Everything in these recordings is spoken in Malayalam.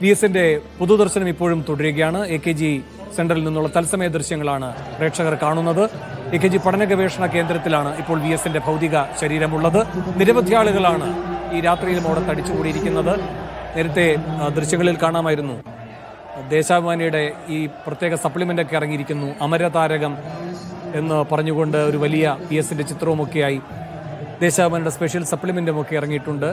വി എസിന്റെ പൊതുദർശനം ഇപ്പോഴും തുടരുകയാണ്. എ കെ ജി സെന്ററിൽ നിന്നുള്ള തത്സമയ ദൃശ്യങ്ങളാണ് പ്രേക്ഷകർ കാണുന്നത്. എ കെ ജി പഠന ഗവേഷണ കേന്ദ്രത്തിലാണ് ഇപ്പോൾ വി എസിന്റെ ഭൗതിക ശരീരമുള്ളത്. നിരവധി ആളുകളാണ് ഈ രാത്രിയിലും അവിടെ തടിച്ചുകൂടിയിരിക്കുന്നത് നേരത്തെ ദൃശ്യങ്ങളിൽ കാണാമായിരുന്നു. ദേശാഭിമാനിയുടെ ഈ പ്രത്യേക സപ്ലിമെന്റ് ഒക്കെ ഇറങ്ങിയിരിക്കുന്നു. അമരതാരകം എന്ന് പറഞ്ഞുകൊണ്ട് ഒരു വലിയ പി എസിന്റെ ചിത്രവുമൊക്കെയായി ദേശാഭിമാനിയുടെ സ്പെഷ്യൽ സപ്ലിമെന്റും ഒക്കെ ഇറങ്ങിയിട്ടുണ്ട്.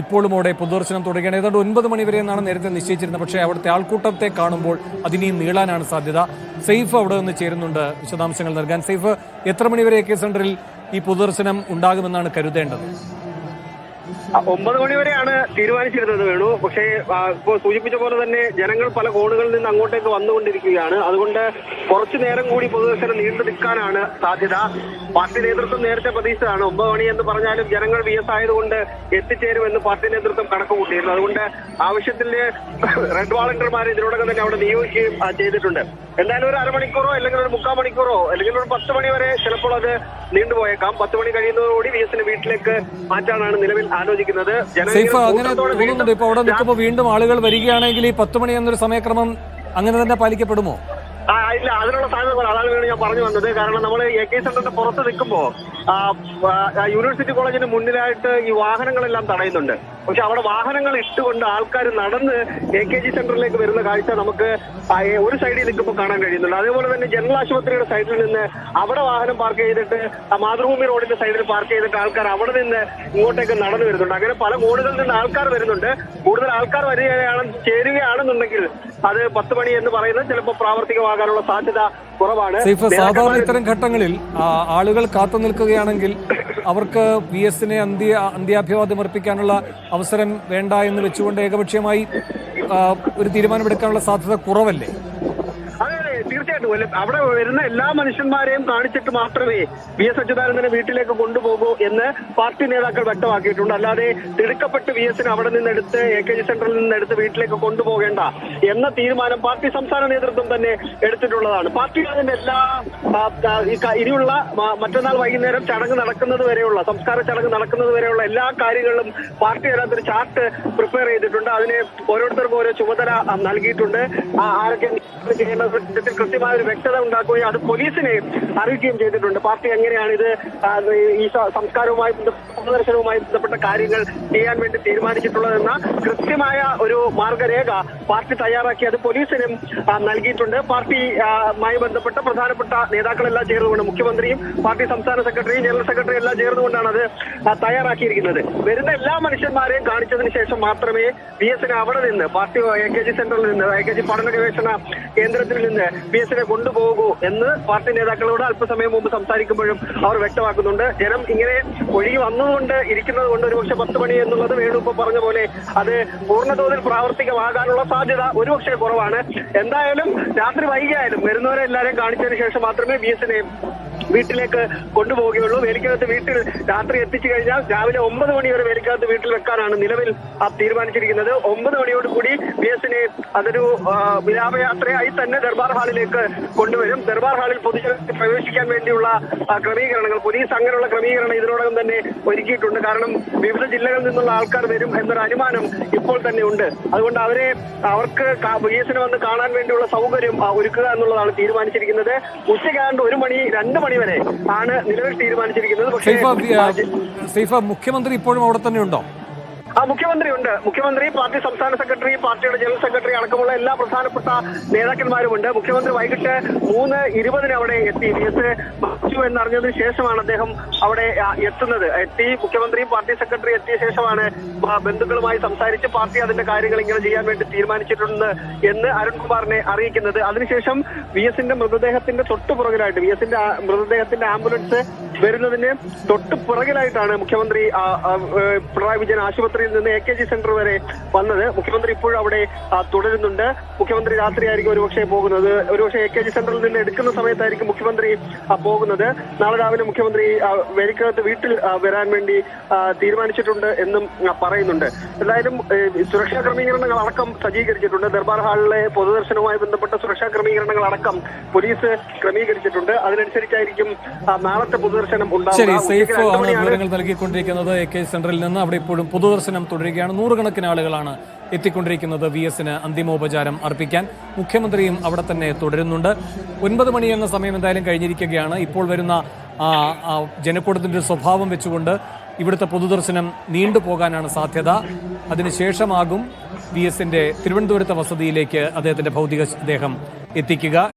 ഇപ്പോഴും അവിടെ പൊതുദർശനം തുടരുകയാണ്. ഏതാണ്ട് ഒൻപത് മണിവരെ എന്നാണ് നേരത്തെ നിശ്ചയിച്ചിരുന്നത്. പക്ഷേ അവിടുത്തെ ആൾക്കൂട്ടത്തെ കാണുമ്പോൾ അതിനെയും നീളാനാണ് സാധ്യത. സെയ്ഫ് അവിടെ നിന്ന് ചേരുന്നുണ്ട്. വിശദാംശങ്ങൾ നൽകാൻ. സെയ്ഫ് എത്ര മണിവരെ കെ സെന്ററിൽ ഈ പൊതുദർശനം ഉണ്ടാകുമെന്നാണ് കരുതേണ്ടത്? ഒമ്പത് മണി വരെയാണ് തീരുമാനിച്ചിരുന്നത് വേണു. പക്ഷേ ഇപ്പോൾ സൂചിപ്പിച്ച പോലെ തന്നെ ജനങ്ങൾ പല കോണുകളിൽ നിന്ന് അങ്ങോട്ടേക്ക് വന്നുകൊണ്ടിരിക്കുകയാണ്. അതുകൊണ്ട് കുറച്ചു നേരം കൂടി പൊതുദർശനം നീണ്ടു നിൽക്കാനാണ് സാധ്യത. പാർട്ടി നേതൃത്വം നേരത്തെ പ്രതീക്ഷിച്ചതാണ്. ഒമ്പത് മണി എന്ന് പറഞ്ഞാലും ജനങ്ങൾ വി എസ് ആയതുകൊണ്ട് എത്തിച്ചേരുമെന്ന് പാർട്ടി നേതൃത്വം കണക്ക് കൂട്ടിയിരുന്നു അതുകൊണ്ട് ആവശ്യത്തിന് റെഡ് വാളണ്ടർമാർ ഇതിനോടകം തന്നെ അവിടെ നിയോഗിക്കുകയും ചെയ്തിട്ടുണ്ട്. എന്തായാലും ഒരു അരമണിക്കൂറോ അല്ലെങ്കിൽ ഒരു മുക്കാൽ മണിക്കൂറോ അല്ലെങ്കിൽ ഒരു പത്ത് മണി വരെ ചിലപ്പോൾ അത് നീണ്ടുപോയേക്കാം. പത്ത് മണി കഴിയുന്നതോടുകൂടി വി എസിന് വീട്ടിലേക്ക് മാറ്റാനാണ് നിലവിൽ ആലോചിക്കുന്നത് അങ്ങനെ തോന്നുന്നുണ്ട്. ഇപ്പൊ അവിടെ നിൽക്കുമ്പോൾ വീണ്ടും ആളുകൾ വരികയാണെങ്കിൽ ഈ പത്ത് മണി എന്നൊരു സമയക്രമം അങ്ങനെ തന്നെ പാലിക്കപ്പെടുമോ? ആ ഇല്ല അതിനുള്ള സാധ്യത അതാണ് ഞാൻ പറഞ്ഞു വന്നത്. കാരണം നമ്മൾ എ കെ സെന്ററിന്റെ പുറത്ത് നിൽക്കുമ്പോൾ യൂണിവേഴ്സിറ്റി കോളേജിന് മുന്നിലായിട്ട് ഈ വാഹനങ്ങളെല്ലാം തടയുന്നുണ്ട്. പക്ഷെ അവിടെ വാഹനങ്ങൾ ഇട്ടുകൊണ്ട് ആൾക്കാർ നടന്ന് എ കെ ജി സെന്ററിലേക്ക് വരുന്ന കാഴ്ച നമുക്ക് ഒരു സൈഡിൽ നിൽക്കുമ്പോൾ കാണാൻ കഴിയുന്നുണ്ട്. അതേപോലെ തന്നെ ജനറൽ ആശുപത്രിയുടെ സൈഡിൽ നിന്ന് അവിടെ വാഹനം പാർക്ക് ചെയ്തിട്ട് മാതൃഭൂമി റോഡിന്റെ സൈഡിൽ പാർക്ക് ചെയ്തിട്ട് ആൾക്കാർ അവിടെ നിന്ന് ഇങ്ങോട്ടേക്ക് നടന്നു വരുന്നുണ്ട്. അങ്ങനെ പല കോണുകളിൽ നിന്ന് ആൾക്കാർ വരുന്നുണ്ട്. കൂടുതൽ ആൾക്കാർ വരികയാണ് ചേരുകയാണെന്നുണ്ടെങ്കിൽ അത് പത്ത് മണി എന്ന് പറയുന്നത് ചിലപ്പോൾ പ്രാവർത്തികമാകാനുള്ള സാധ്യത കുറവാണ്. സാധാരണ ഇത്തരം ഘട്ടങ്ങളിൽ ആളുകൾ കാത്തു നിൽക്കുകയാണെങ്കിൽ അവർക്ക് വി എസിനെ അന്ത്യ അന്ത്യാഭിവാദ്യം അർപ്പിക്കാനുള്ള അവസരം വേണ്ട എന്ന് വെച്ചുകൊണ്ട് ഏകപക്ഷീയമായി ഒരു തീരുമാനമെടുക്കാനുള്ള സാധ്യത കുറവല്ലേ? തീർച്ചയായിട്ടും. അവിടെ വരുന്ന എല്ലാ മനുഷ്യന്മാരെയും കാണിച്ചിട്ട് മാത്രമേ വി എസ് അച്യുതാനന്ദനെ വീട്ടിലേക്ക് കൊണ്ടുപോകൂ എന്ന് പാർട്ടി നേതാക്കൾ വ്യക്തമാക്കിയിട്ടുണ്ട്. അല്ലാതെ തിടുക്കപ്പെട്ട് വി എസിന് അവിടെ നിന്നെടുത്ത് എ കെ ജി സെന്ററിൽ നിന്നെടുത്ത് വീട്ടിലേക്ക് കൊണ്ടുപോകേണ്ട എന്ന തീരുമാനം പാർട്ടി സംസ്ഥാന നേതൃത്വം തന്നെ എടുത്തിട്ടുള്ളതാണ്. പാർട്ടി അതിന്റെ എല്ലാ ഇനിയുള്ള മറ്റന്നാൾ വൈകുന്നേരം ചടങ്ങ് നടക്കുന്നത് വരെയുള്ള സംസ്കാര ചടങ്ങ് നടക്കുന്നത് വരെയുള്ള എല്ലാ കാര്യങ്ങളിലും പാർട്ടി അതിനകത്തൊരു ചാർട്ട് പ്രിപ്പയർ ചെയ്തിട്ടുണ്ട്. അതിന് ഓരോരുത്തർക്കും ഓരോ ചുമതല നൽകിയിട്ടുണ്ട്. ആരൊക്കെ ചെയ്യേണ്ടത് കൃത്യമായ ഒരു വ്യക്തത ഉണ്ടാക്കുകയും അത് പോലീസിനെ അറിയിക്കുകയും ചെയ്തിട്ടുണ്ട്. പാർട്ടി എങ്ങനെയാണ് ഇത് ഈ സംസ്കാരവുമായി പൊതുദർശനവുമായി ബന്ധപ്പെട്ട കാര്യങ്ങൾ ചെയ്യാൻ വേണ്ടി തീരുമാനിച്ചിട്ടുള്ളതെന്ന കൃത്യമായ ഒരു മാർഗരേഖ പാർട്ടി തയ്യാറാക്കി അത് പോലീസിനും നൽകിയിട്ടുണ്ട്. പാർട്ടിയുമായി ബന്ധപ്പെട്ട പ്രധാനപ്പെട്ട നേതാക്കളെല്ലാം ചേർന്നുകൊണ്ട് മുഖ്യമന്ത്രിയും പാർട്ടി സംസ്ഥാന സെക്രട്ടറിയും ജനറൽ സെക്രട്ടറി എല്ലാം ചേർന്നുകൊണ്ടാണ് അത് തയ്യാറാക്കിയിരിക്കുന്നത്. വരുന്ന എല്ലാ മനുഷ്യന്മാരെയും കാണിച്ചതിന് ശേഷം മാത്രമേ ബി എസിന് അവിടെ നിന്ന് പാർട്ടി എ കെ ജി സെന്ററിൽ നിന്ന് എ കെ ജി പഠന ഗവേഷണ കേന്ദ്രത്തിൽ നിന്ന് ബി എസിനെ കൊണ്ടുപോകൂ എന്ന് പാർട്ടി നേതാക്കളോട് അല്പസമയം മുമ്പ് സംസാരിക്കുമ്പോഴും അവർ വ്യക്തമാക്കുന്നുണ്ട്. ജനം ഇങ്ങനെ ഒഴുകി വന്നുകൊണ്ട് ഇരിക്കുന്നത് കൊണ്ട് ഒരുപക്ഷെ പത്ത് മണി എന്നുള്ളത് വേണു ഇപ്പൊ പറഞ്ഞ പോലെ അത് പൂർണതോതിൽ പ്രാവർത്തികമാകാനുള്ള സാധ്യത ഒരുപക്ഷെ കുറവാണ്. എന്തായാലും രാത്രി വൈകിയായാലും വരുന്നവരെ എല്ലാവരെയും കാണിച്ചതിന് ശേഷം മാത്രമേ ബി എസിനെ വീട്ടിലേക്ക് കൊണ്ടുപോവുകയുള്ളൂ. വേലിക്കകത്ത് വീട്ടിൽ രാത്രി എത്തിച്ചു കഴിഞ്ഞാൽ രാവിലെ ഒമ്പത് മണി വരെ വേലിക്കകത്ത് വീട്ടിൽ വെക്കാനാണ് നിലവിൽ ആ തീരുമാനിച്ചിരിക്കുന്നത്. ഒമ്പത് മണിയോട് കൂടി ബി എസിനെ അതൊരു വിലാപയാത്രയായി തന്നെ ദർബാർ ഹാളിലേക്ക് കൊണ്ടുവരും. ദർബാർ ഹാളിൽ പൊതുജനത്തിന് പ്രവേശിക്കാൻ വേണ്ടിയുള്ള ക്രമീകരണങ്ങൾ പോലീസ് അങ്ങനെയുള്ള ക്രമീകരണം ഇതിനോടകം തന്നെ ഒരുക്കിയിട്ടുണ്ട്. കാരണം വിവിധ ജില്ലകളിൽ നിന്നുള്ള ആൾക്കാർ വരും എന്നൊരു അനുമാനം ഇപ്പോൾ തന്നെ ഉണ്ട്. അതുകൊണ്ട് അവരെ അവർക്ക് ബി എസിനെ വന്ന് കാണാൻ വേണ്ടിയുള്ള സൗകര്യം ഒരുക്കുക എന്നുള്ളതാണ് തീരുമാനിച്ചിരിക്കുന്നത്. ഉച്ചയ്ക്കാണ്ട് ഒരു മണി രണ്ട് മണി വരെ ആണ് നിലവിൽ തീരുമാനിച്ചിരിക്കുന്നത്. പക്ഷേ മുഖ്യമന്ത്രി ഇപ്പോഴും അവിടെ തന്നെ ഉണ്ടോ? ആ മുഖ്യമന്ത്രി ഉണ്ട് മുഖ്യമന്ത്രി പാർട്ടി സംസ്ഥാന സെക്രട്ടറി പാർട്ടിയുടെ ജനറൽ സെക്രട്ടറി അടക്കമുള്ള എല്ലാ പ്രധാനപ്പെട്ട നേതാക്കന്മാരുമുണ്ട്. മുഖ്യമന്ത്രി വൈകിട്ട് മൂന്ന് ഇരുപതിന് അവിടെ എത്തി. എസ് മരിച്ചു എന്നറിഞ്ഞതിന് ശേഷമാണ് അദ്ദേഹം അവിടെ എത്തുന്നത്. എത്തി മുഖ്യമന്ത്രിയും പാർട്ടി സെക്രട്ടറി എത്തിയ ശേഷമാണ് ബന്ധുക്കളുമായി സംസാരിച്ച് പാർട്ടി അതിന്റെ കാര്യങ്ങൾ ഇങ്ങനെ ചെയ്യാൻ വേണ്ടി തീരുമാനിച്ചിട്ടുണ്ട് എന്ന് അരുൺകുമാറിനെ അറിയിക്കുന്നത്. അതിനുശേഷം വി എസിന്റെ മൃതദേഹത്തിന്റെ തൊട്ടു പുറകിലായിട്ട് വി എസിന്റെ മൃതദേഹത്തിന്റെ ആംബുലൻസ് വരുന്നതിന് തൊട്ടു പുറകിലായിട്ടാണ് മുഖ്യമന്ത്രി പിണറായി വിജയൻ ആശുപത്രിയിൽ നിന്ന് എ കെ ജി സെന്റർ വരെ വന്നത്. മുഖ്യമന്ത്രി ഇപ്പോഴും അവിടെ തുടരുന്നുണ്ട്. മുഖ്യമന്ത്രി രാത്രിയായിരിക്കും ഒരുപക്ഷെ പോകുന്നത്. ഒരുപക്ഷെ എ കെ ജി സെന്ററിൽ നിന്ന് എടുക്കുന്ന സമയത്തായിരിക്കും മുഖ്യമന്ത്രി പോകുന്നത്. നാളെ രാവിലെ മുഖ്യമന്ത്രി വേലിക്കകത്ത് വീട്ടിൽ വരാൻ വേണ്ടി തീരുമാനിച്ചിട്ടുണ്ട് എന്നും പറയുന്നുണ്ട്. എന്തായാലും സുരക്ഷാ ക്രമീകരണങ്ങൾ അടക്കം സജ്ജീകരിച്ചിട്ടുണ്ട്. ദർബാർ ഹാളിലെ പൊതുദർശനവുമായി ബന്ധപ്പെട്ട സുരക്ഷാ ക്രമീകരണങ്ങൾ അടക്കം പോലീസ് ക്രമീകരിച്ചിട്ടുണ്ട്. അതിനനുസരിച്ചായിരിക്കും നാളത്തെ പൊതുദർശനം ഉണ്ടാവുക. വിവരങ്ങൾ നൽകിക്കൊണ്ടിരിക്കുന്നത് എ കെ സെന്ററിൽ നിന്ന്. അവിടെ ഇപ്പോഴും പൊതുദർശനം തുടരുകയാണ്. നൂറുകണക്കിന് ആളുകളാണ് എത്തിക്കൊണ്ടിരിക്കുന്നത്. വി എസിന് അന്തിമോപചാരം അർപ്പിക്കാൻ മുഖ്യമന്ത്രിയും അവിടെ തന്നെ തുടരുന്നുണ്ട്. ഒൻപത് മണി എന്ന സമയം എന്തായാലും കഴിഞ്ഞിരിക്കുകയാണ്. ഇപ്പോൾ വരുന്ന ജനക്കൂട്ടത്തിന്റെ സ്വഭാവം വെച്ചുകൊണ്ട് ഇവിടുത്തെ പൊതുദർശനം നീണ്ടുപോകാനാണ് സാധ്യത. അതിനുശേഷമാകും വി എസിന്റെ തിരുവനന്തപുരത്തെ വസതിയിലേക്ക് അദ്ദേഹത്തിന്റെ ഭൗതിക ദേഹം എത്തിക്കുക.